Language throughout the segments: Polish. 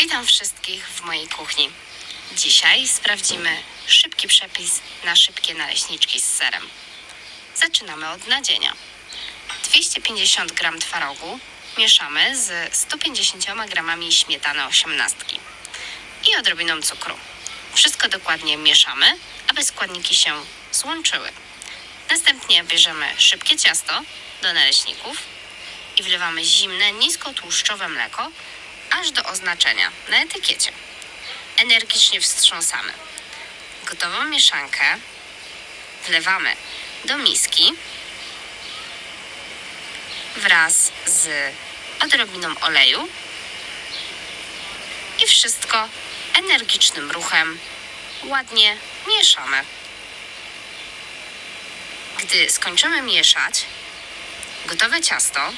Witam wszystkich w mojej kuchni. Dzisiaj sprawdzimy szybki przepis na szybkie naleśniczki z serem. Zaczynamy od nadzienia. 250 g twarogu mieszamy z 150 g śmietany osiemnastki i odrobiną cukru. Wszystko dokładnie mieszamy, aby składniki się złączyły. Następnie bierzemy szybkie ciasto do naleśników i wlewamy zimne, niskotłuszczowe mleko aż do oznaczenia na etykiecie. Energicznie wstrząsamy. Gotową mieszankę wlewamy do miski wraz z odrobiną oleju i wszystko energicznym ruchem ładnie mieszamy. Gdy skończymy mieszać gotowe ciasto,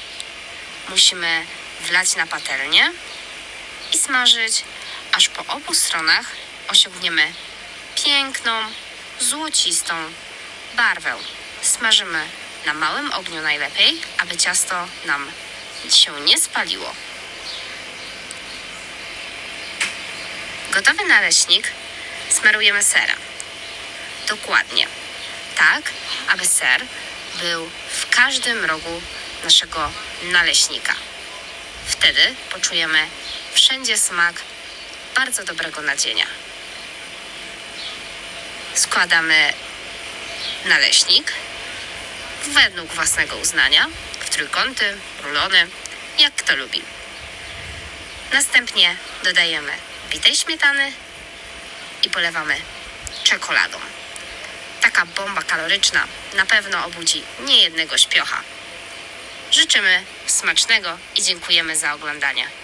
musimy wlać na patelnię i smażyć, aż po obu stronach osiągniemy piękną, złocistą barwę. Smażymy na małym ogniu najlepiej, aby ciasto nam się nie spaliło. Gotowy naleśnik smarujemy serem. Dokładnie. Tak, aby ser był w każdym rogu naszego naleśnika. Wtedy poczujemy wszędzie smak bardzo dobrego nadzienia. Składamy naleśnik według własnego uznania w trójkąty, rulony, jak kto lubi. Następnie dodajemy bitej śmietany i polewamy czekoladą. Taka bomba kaloryczna na pewno obudzi niejednego śpiocha. Życzymy smacznego i dziękujemy za oglądanie.